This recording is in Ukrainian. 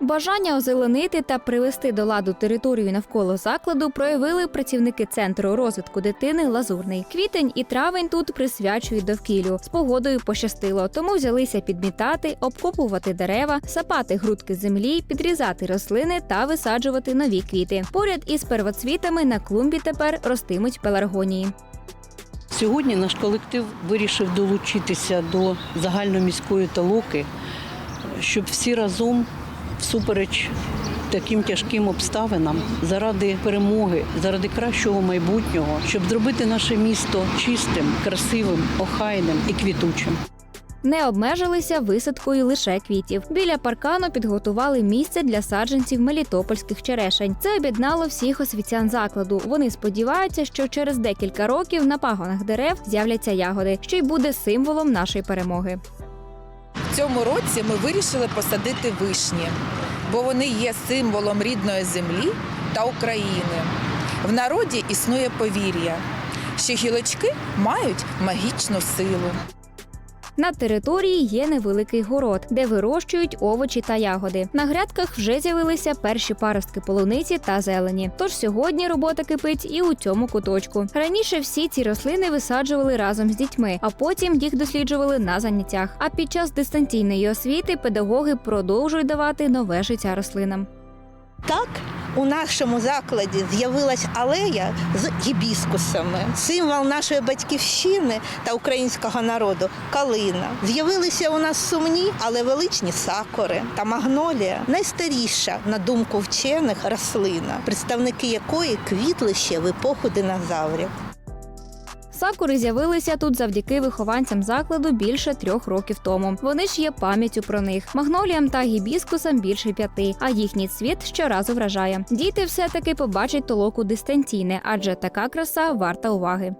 Бажання озеленити та привести до ладу територію навколо закладу проявили працівники центру розвитку дитини Лазурний. Квітень і травень тут присвячують довкіллю. З погодою пощастило, тому взялися підмітати, обкопувати дерева, сапати грудки землі, підрізати рослини та висаджувати нові квіти. Поряд із первоцвітами на клумбі тепер ростимуть пеларгонії. Сьогодні наш колектив вирішив долучитися до загальноміської толоки, щоб всі разом, всупереч таким тяжким обставинам, заради перемоги, заради кращого майбутнього, щоб зробити наше місто чистим, красивим, охайним і квітучим. Не обмежилися висадкою лише квітів. Біля паркану підготували місце для саджанців мелітопольських черешень. Це об'єднало всіх освітян закладу. Вони сподіваються, що через декілька років на пагонах дерев з'являться ягоди, що й буде символом нашої перемоги. Цьому році ми вирішили посадити вишні, бо вони є символом рідної землі та України. В народі існує повір'я, що гілочки мають магічну силу. На території є невеликий город, де вирощують овочі та ягоди. На грядках вже з'явилися перші паростки полуниці та зелені. Тож сьогодні робота кипить і у цьому куточку. Раніше всі ці рослини висаджували разом з дітьми, а потім їх досліджували на заняттях. А під час дистанційної освіти педагоги продовжують давати нове життя рослинам. Так, у нашому закладі з'явилась алея з гібіскусами, символ нашої батьківщини та українського народу калина. З'явилися у нас сумні, але величні сакури та магнолія найстаріша, на думку вчених, рослина, представники якої квітли ще в епоху динозаврів. Сакури з'явилися тут завдяки вихованцям закладу більше трьох років тому. Вони ж є пам'яттю про них. Магноліям та гібіскусам більше п'яти, а їхній цвіт щоразу вражає. Діти все таки побачать толоку дистанційне, адже така краса варта уваги.